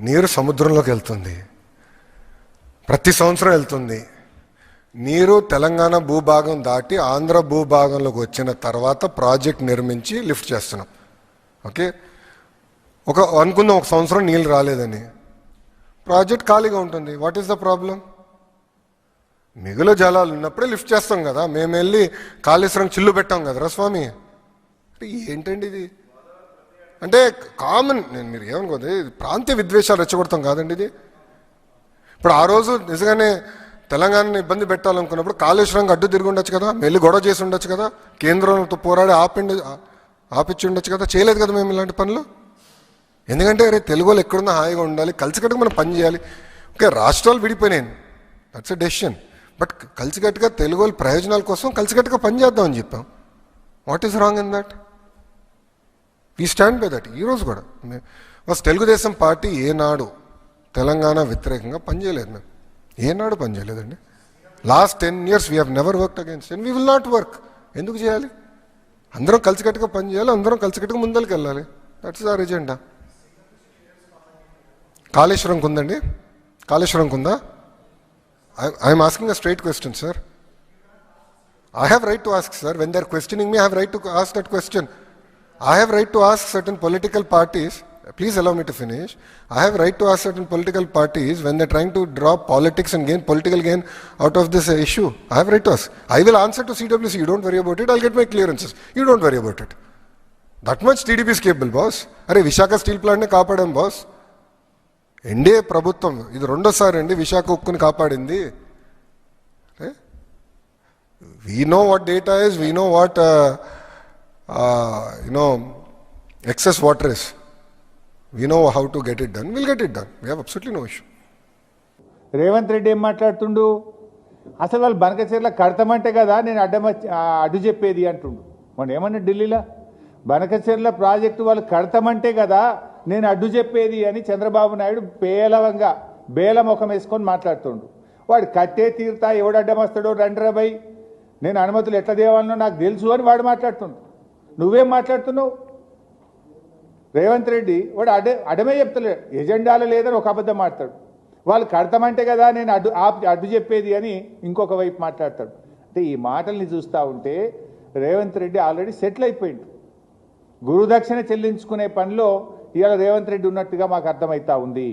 నీరు సముద్రంలోకి వెళ్తుంది. ప్రతి సంవత్సరం వెళ్తుంది. నీరు తెలంగాణ భూభాగం దాటి ఆంధ్ర భూభాగంలోకి వచ్చిన తర్వాత ప్రాజెక్ట్ నిర్మించి లిఫ్ట్ చేస్తున్నాం. ఓకే? ఒక అనుకుందాం ఒక సంవత్సరం నీళ్ళు రాలేదని. ప్రాజెక్ట్ ఖాళీగా ఉంటుంది. వాట్ ఈస్ ద ప్రాబ్లం మిగులు జలాలు ఉన్నప్పుడే లిఫ్ట్ చేస్తాం కదా. మేము వెళ్ళి కాళేశ్వరం చిల్లు పెట్టాం కదరా స్వామి. అంటే ఏంటండి ఇది? అంటే కామన్ నేను మీరు ఏమనుకోండి ప్రాంతీయ విద్వేషాలు రెచ్చగొడతాం కాదండి ఇది. ఇప్పుడు ఆ రోజు నిజంగానే తెలంగాణని ఇబ్బంది పెట్టాలనుకున్నప్పుడు కాళేశ్వరంకి అడ్డు తిరిగి ఉండొచ్చు కదా వెళ్ళి గొడవ చేసి ఉండొచ్చు కదా కేంద్రంతో పోరాడి ఆపిండి ఆపిచ్చి ఉండొచ్చు కదా చేయలేదు కదా మేము ఇలాంటి పనులు? ఎందుకంటే అరే తెలుగు వాళ్ళు ఎక్కడున్నా హాయిగా ఉండాలి కలిసికట్టుగా మనం పని చేయాలి. ఓకే రాష్ట్రాలు విడిపోయినాయి. దట్స్ ఎ డెసిషన్ బట్ కలిసికట్టుగా తెలుగు వాళ్ళ ప్రయోజనాల కోసం కలిసికట్టుగా పని చేద్దామని చెప్పాం. What is wrong in that we stand by that ఈరోజు కూడా. ఫస్ట్ తెలుగుదేశం పార్టీ ఏనాడు తెలంగాణ వ్యతిరేకంగా పనిచేయలేదు మేము. ఏనాడు పనిచేయలేదండి. Last ten years we have never work against and we will not work ఎందుకు చేయాలి? అందరం కలిసికట్టుగా పనిచేయాలి అందరం కలిసికట్టుగా ముందరికి వెళ్ళాలి. దట్స్ ఆర్ ఎజెండా కాళేశ్వరంకి ఉందండి. కాళేశ్వరంకి ఉందా? I'm asking a straight question sir I have right to ask sir when they are questioning me have right to ask that question I have right to ask certain political parties. Please allow me to finish. I have right to ask certain political parties when they're trying to draw politics and gain political gain out of this uh, issue. I have right to ask. I will answer to CWC. You don't worry about it. I'll get my clearances. You don't worry about it. That much TDP is capable, boss. అరే Visakha steel ప్లాంట్ని కాపాడాం boss NDA ప్రభుత్వం ఇది రెండోసారి అండి విశాఖ ఉక్కుని కాపాడింది we know what data is, we know what, you know excess waters know, excess water is. We know how to get it done. We'll get it done. We Revanth Reddy ఏం మాట్లాడుతుండు అసలు వాళ్ళు బనకచీరలో కడతామంటే కదా నేను అడ్డం అడ్డు చెప్పేది అంటుండు మన ఏమన్నా ఢిల్లీలో బనకచీరల ప్రాజెక్టు వాళ్ళు కడతామంటే కదా నేను అడ్డు చెప్పేది అని చంద్రబాబు నాయుడు పేలవంగా బేల ముఖం వేసుకొని మాట్లాడుతుండు వాడు కట్టే తీరుతా ఎవడు అడ్డం వస్తాడో నేను అనుమతులు ఎట్లా దేవాలనో నాకు తెలుసు అని వాడు మాట్లాడుతుండు నువ్వేం మాట్లాడుతున్నావు? రేవంత్ రెడ్డి వాడు అడే అడమే చెప్తలేడు. ఎజెండాలో లేదని ఒక అబద్ధం మాట్లాడు. వాళ్ళు కడతామంటే కదా నేను అడ్డు అడ్డు చెప్పేది అని ఇంకొక వైపు మాట్లాడతాడు. అంటే ఈ మాటల్ని చూస్తూ ఉంటే రేవంత్ రెడ్డి ఆల్రెడీ సెటిల్ అయిపోయిండు. గురుదక్షిణ చెల్లించుకునే పనిలో ఇవాళ రేవంత్ రెడ్డి ఉన్నట్టుగా మాకు అర్థమవుతా ఉంది.